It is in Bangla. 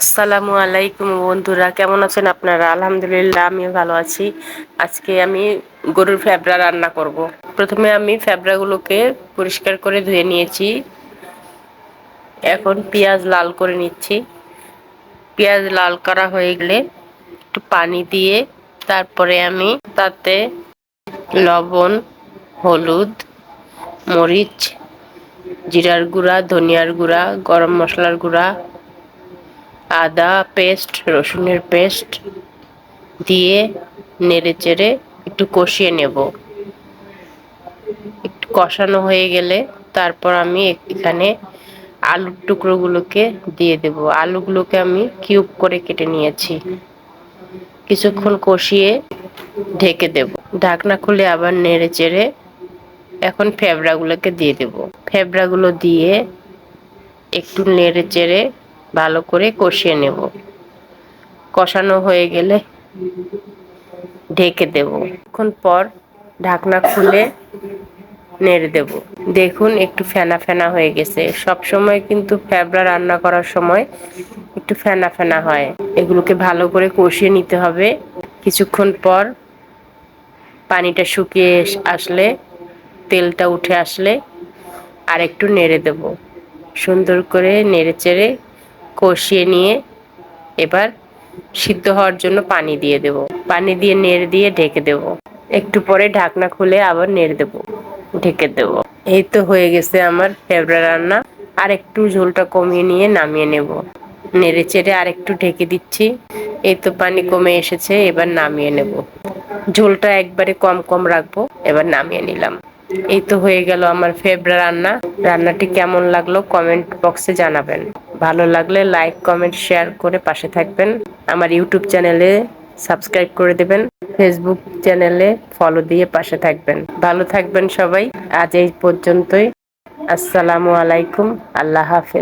আসসালামু আলাইকুম বন্ধুরা, কেমন আছেন আপনারা? আলহামদুলিল্লাহ, আমিও ভালো আছি। আজকে আমি গরুর ফ্যাবড়া রান্না করব। প্রথমে আমি ফ্যাবড়াগুলোকে পরিষ্কার করে ধুয়ে নিয়েছি। এখন পেঁয়াজ লাল করে নিচ্ছি। পেঁয়াজ লাল করা হয়ে গেলে একটু পানি দিয়ে তারপরে আমি তাতে লবণ, হলুদ, মরিচ, জিরার গুঁড়া, ধনিয়ার গুঁড়া, গরম মশলার গুঁড়া আদা পেস্ট, রসুনের পেস্ট দিয়ে নেড়ে চেড়ে একটু কষিয়ে নেব। একটু কষানো হয়ে গেলে তারপর আমি এখানে আলুর টুকরোগুলোকে দিয়ে দেব। আলুগুলোকে আমি কিউব করে কেটে নিয়েছি। কিছুক্ষণ কষিয়ে ঢেকে দেব। ঢাকনা খুলে আবার নেড়ে চেড়ে এখন ফেবড়াগুলোকে দিয়ে দেব। ফেবড়াগুলো দিয়ে একটু নেড়ে চেড়ে ভালো করে কষিয়ে নেব। কষানো হয়ে গেলে ঢেকে দেব। এখন পর ঢাকনা খুলে নেড়ে দেব। দেখুন একটু ফেনা ফেনা হয়ে গেছে। সব সময় কিন্তু ফ্যাবড়া রান্না করার সময় একটু ফেনা ফেনা হয়। এগুলোকে ভালো করে কষিয়ে নিতে হবে। কিছুক্ষণ পর পানিটা শুকিয়ে আসলে, তেলটা উঠে আসলে আর একটু নেড়ে দেব। সুন্দর করে নেড়ে চেড়ে কষিয়ে নিয়ে এবার সিদ্ধ হওয়ার জন্য পানি দিয়ে দেব। পানি দিয়ে নেড়ে দিয়ে ঢেকে দেব। একটু পরে ঢাকনা খুলে আবার নেড়ে দেব। ঢেকে দেব। এই তো হয়ে গেছে আমার ফেবরা রান্না। আর একটু ঝোলটা কমিয়ে নিয়ে নামিয়ে নেব। নেড়ে চেড়ে আর একটু ঢেকে দিচ্ছি। এই তো পানি কমে এসেছে, এবার নামিয়ে নেব। ঝোলটা একবারে কম কম রাখব, এবার নামিয়ে নিলাম। এই তো হয়ে গেল আমার ফেবরা রান্না। রান্নাটি কেমন লাগল কমেন্ট বক্সে জানাবেন। ভালো লাগলে লাইক কমেন্ট শেয়ার করে পাশে থাকবেন। আমার ইউটিউব চ্যানেলে সাবস্ক্রাইব করে দেবেন। ফেসবুক চ্যানেলে ফলো দিয়ে পাশে থাকবেন। ভালো থাকবেন সবাই। আজ এই পর্যন্তই। আসসালামু আলাইকুম। আল্লাহ হাফেজ।